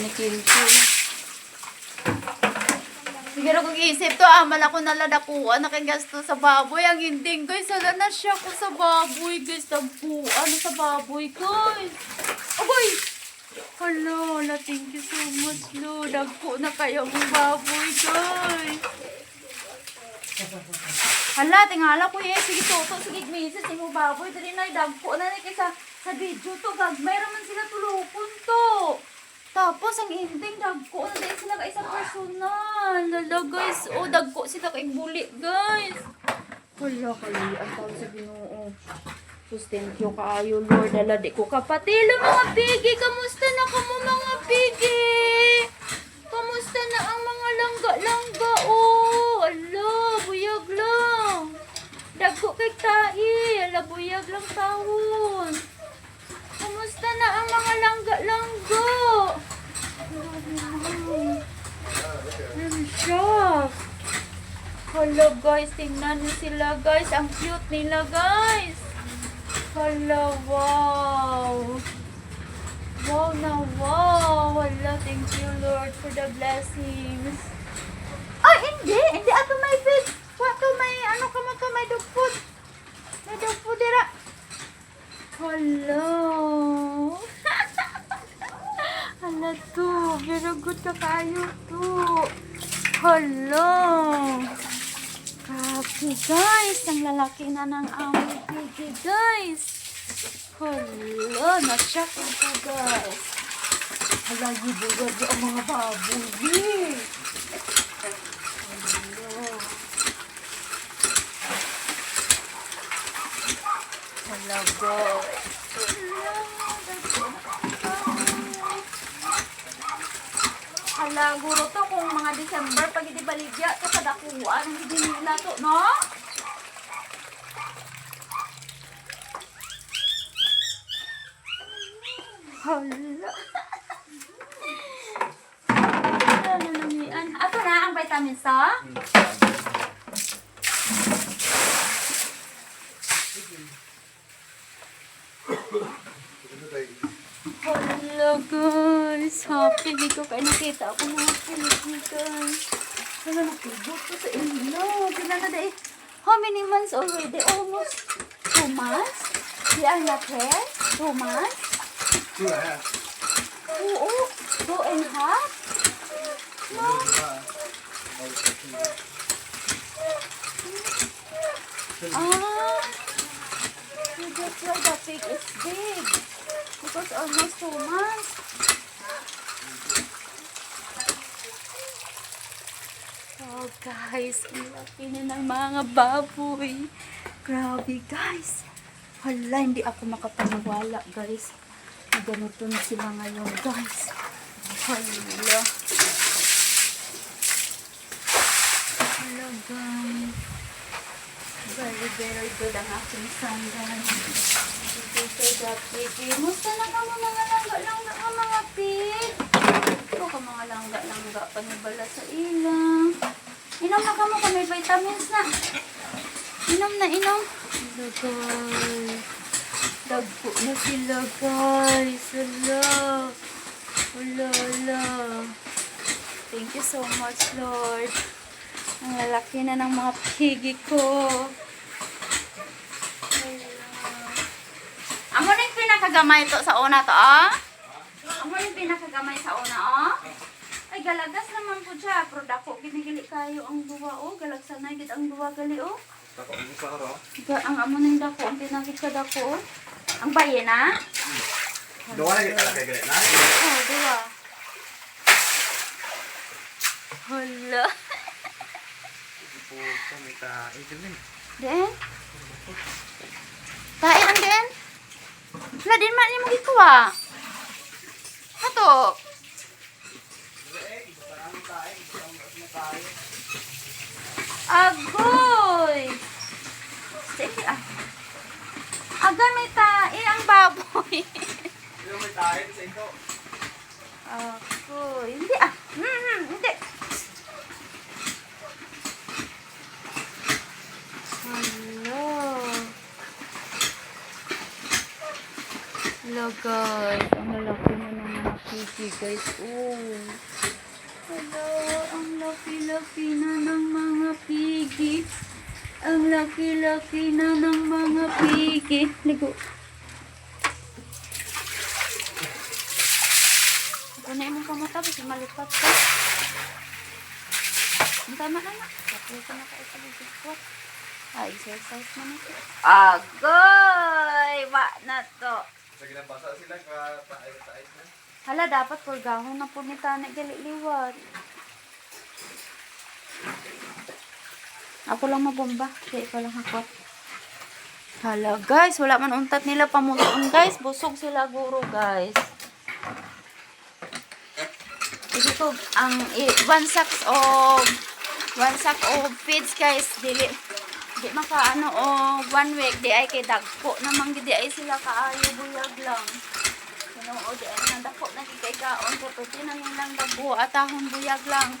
ni Kilto. Siguro kung isip to, amal ako naladakuan, nakagasto sa baboy. Ang hindi, guys, wala na siya ko sa baboy, guys. Dabuan sa baboy, guys. Agoy! Hello, la, thank you so much, lo. Dagpo na kayo ang baboy, guys. Hala, tingala ko eh. Sige, toto, sige, misis, mo baboy. Dali na, dagpo na ni sa, sa video to. Gagmay raman sila tulupon to. Tapos, ang ending, dagko na dahil sila ka isang personal. Lala, guys. O, dagko sila kay buli, guys. Hala, kali, ang tawag sa ginoo. Sus, thank you kaayo, Lord. Ala, di ko kapatilo, mga pigi. Kamusta na kamo, mga pigi? Kamusta na ang mga langga-langga, oh? Ala, buyag lang. Dagko kay tai. Ala, buyag lang tawon. Kamusta na ang mga langga-langga? Ano siya? Hala guys, tingnan niyo sila guys. Ang cute nila guys. Hala, wow. Wow na wow. Hala, thank you Lord for the blessings. Ay, hindi. Hindi ato may fish. Wato may ano ka mo to, may dog food. May dog food dira. Hello. Hala to. Very good ka kayo to. Hello. Grabe guys. Ang lalaki na ng aming pigi guys. Hello. Na-shock ako guys. Hala, gibugad ang mga baboy. Hello. Hala guys. Hala, guro to kung mga December, pag hindi baligya, to kadakuan, hindi nila to, no? Hala. Ano namian? Ato na ang vitamins, to? Hala di ko kaya nakita ako mga kilig guys. Hala, nakibot ko sa inyo. Pila na dahil. How many months already? Almost two months? They are not here? Two months? Two and a half. Oo, two and a half? No. Ah, you just why the pig is big. Because almost two months. Oh guys, ang laki na ng mga baboy. Grabe guys. Hala, hindi ako makapaniwala guys. Ganito na sila ngayon guys. Hala. Hala guys. Very, very good ang aking son guys. Ito sa pig. Musta na ka mga langga-langga ka mga pig? Ito ka mga langga-langga panibala sa ilang. Inom na ka mo kung may vitamins na. Inom na, inom. Hello guys. Dagpo na sila guys. Hala. Hala, hala. Thank you so much, Lord. Ang lalaki na ng mga pigi ko. Amo na yung pinakagamay to sa una to, ah? Amo na yung pinakagamay sa una, oh? Ay, galagas naman po siya. Pero dako, ginigili kayo ang duwa, oh. Galagsanay, gid ang duwa gali, oh. Tako, ang gusto ko ro. Ga- ang amo yung dako, ang pinakit ka dako, oh. Ang baye na? Doon na kita lagay galit na. Oh, duwa. Hala. Ipo ko may ka internet. Den? Tae lang den? Wala din man ni mo gikuha. Ato. Agoy. Sige ah. Agan may tae ang baboy. Pero may tayo sa ito. Agoy. Hindi ah. Hmm, hmm, hindi. Hello. Hello guys. Ang lalaki na ng mga pigi guys. Oh. Hello, laki-laki na ng mga pigi. Ang laki-laki na ng mga pigi. Ligo. Ito na imong kamata, kasi malipat ka. Ang tama na na. Tapos ko na kayo sa ligot. Ah, exercise mo na ito. Agoy! Wa na to. Sa ginabasa sila, ka-taay-taay na. Hala, dapat purgahon na po ni Tana Galiliwat. Ako lang mabomba. Kaya ikaw lang hakwat. Hala, guys. Wala man untat nila pamuton, guys. Busog sila guro, guys. Ito to, ang one sacks of one sack of feeds, guys. Dili, di maka ano, o one week, di ay kay dagpo namang di ay sila kaayo buyag lang. Tinuod di ay nang dako na kay kaon so pwede na nilang dagbo at ahon buyag lang.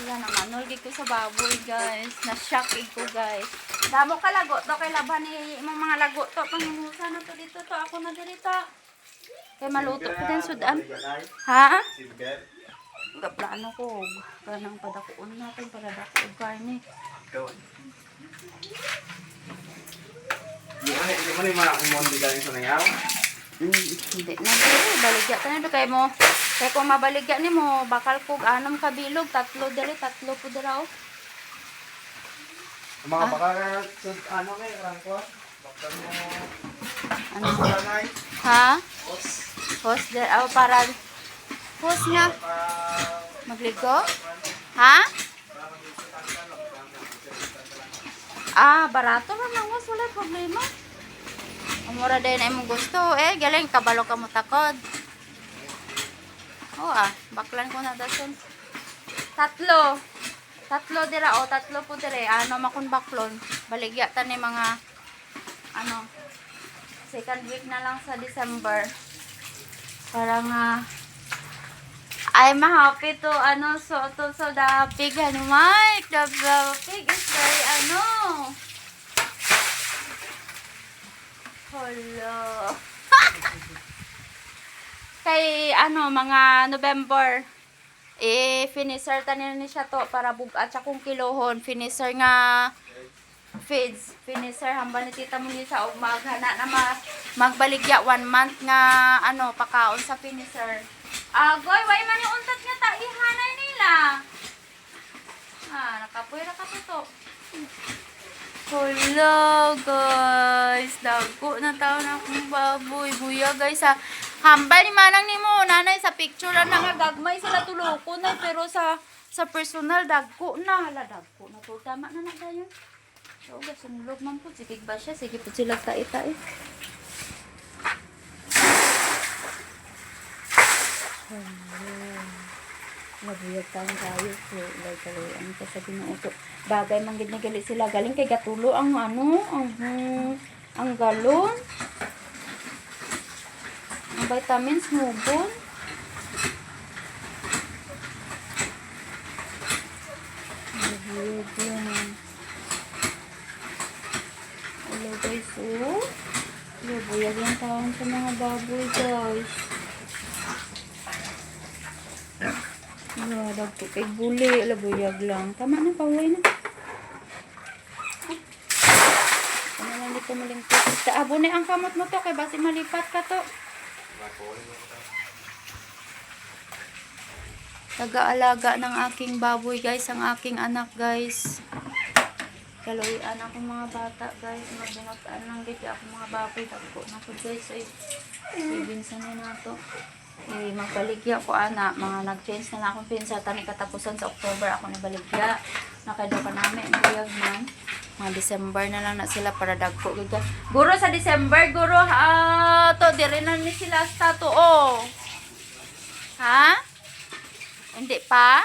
Wala naman, nulgi ko sa baboy guys. Na-shock ko guys. Damo ka lago to kay laban ni imong mga lago to. Pangimusa na to dito to. Ako na dito. Kay maluto ko din sudan. Ha? Gaplano ko. Kanang padakuon natin og karne. Ikaw. Di man, di man yung mga umundi galing sa nangaw. Hindi na dito. Baligya do kay mo. Kaya kung mabaligya ni mo, bakal ko anong kabilog. Tatlo diri, tatlo po dira oh. Mga baka, sud- ano kay, rangko? Baktan mo, Ano? Ha? Os. Host diri. Oh, para. Host nga. Magligo? Ha? Ah, barato lang was wala problema. Umura din ay mo gusto eh, galing kabalo ka mo takod. Oo ah, baklan ko na dason. Tatlo. Tatlo dira o tatlo po dire. Ano makon baklon. Baligya ta ni mga ano second week na lang sa December. Para nga I'm happy to ano so to so the pig ano Mike the, the pig is very ano Hello. Kay ano mga November eh finisher tanin ni siya to para bugat siya kung kilohon. Finisher nga feeds. Finisher hamba ni tita mo ni sa og maghana na ma, magbaligya one month nga ano pakaon sa finisher. Agoy way man yung untat nga ta ihanay nila. Ah nakapoy ra ka to Hello guys, dago na tao na akong baboy. Buya guys ha. Hambal ni manang ni mo, nanay sa picture na nga gagmay sila tuloko na pero sa sa personal dagko na hala dagko na to tama na na dayon. So guys, sunlog man po sige ba siya sige po sila tai-tai. Nabuyag tayo tayo so ilay kaluyan ko sa binuuto. Bagay man gid ni gali sila galing kay gatulo ang ano ang ang galon. Ang vitamins mugon. Nabuyag yan. Hello guys, oh. Nabuyag yung taon sa mga baboy guys. Wala po kay buli. Labuyag lang. Tama na, paway na. Ano lang dito malingkot. Taabo na ang kamot mo to. Kay basi malipat ka to. Taga-alaga ng aking baboy guys. Ang aking anak guys. Kaloy anak ng mga bata guys. Magbungataan lang dito ako mga baboy. Dagko na ko guys. Ay, ibinsan na na to. Eh, magbaligya ko ana, mga nag-change na na akong pinsa tani katapusan sa October ako nabaligya. Nakaido pa namin buyag man. Mga December na lang na sila para dagko gid. Guro sa December, guro ha to dire na ni sila sa to oh. Ha? Hindi pa?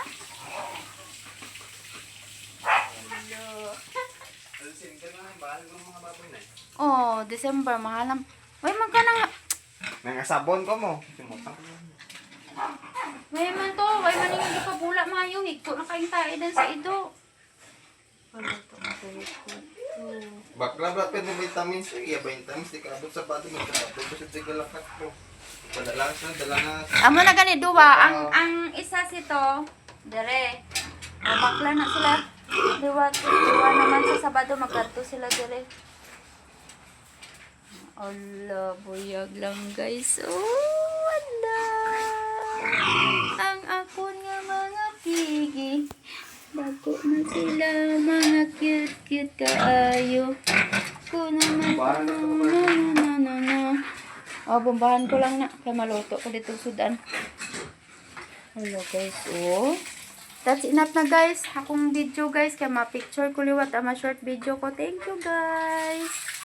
Hello. Alisin ka na, ng mga baboy na. Oh, December mahalam. Uy, magkana Nangasabon ko mo. Simutang. May man to, way man yung ipabula mayo, higto na kayong tayo din sa ido. Wala to, matulit ko. Bakla ba may vitamins eh. Iya vitamins di kaabot sa bado mo kaabot ko sa tigalakat ko. Wala lang dala na. Amo na gani duwa ang ang isa sito dire. O bakla na sila. Diwa, diwa naman sa Sabado magkarto sila dire. Allah, buyag lang guys. Oh, wala. Ang ako nga mga pigi. Bago na sila mga cute-cute kaayo. Ko naman to, na na na na. Oh, bumbahan ko lang na. Kaya maluto ko dito sudan. Hello guys, oh. That's enough na guys. Akong video guys. Kaya ma-picture ko liwat. Ama short video ko. Thank you guys.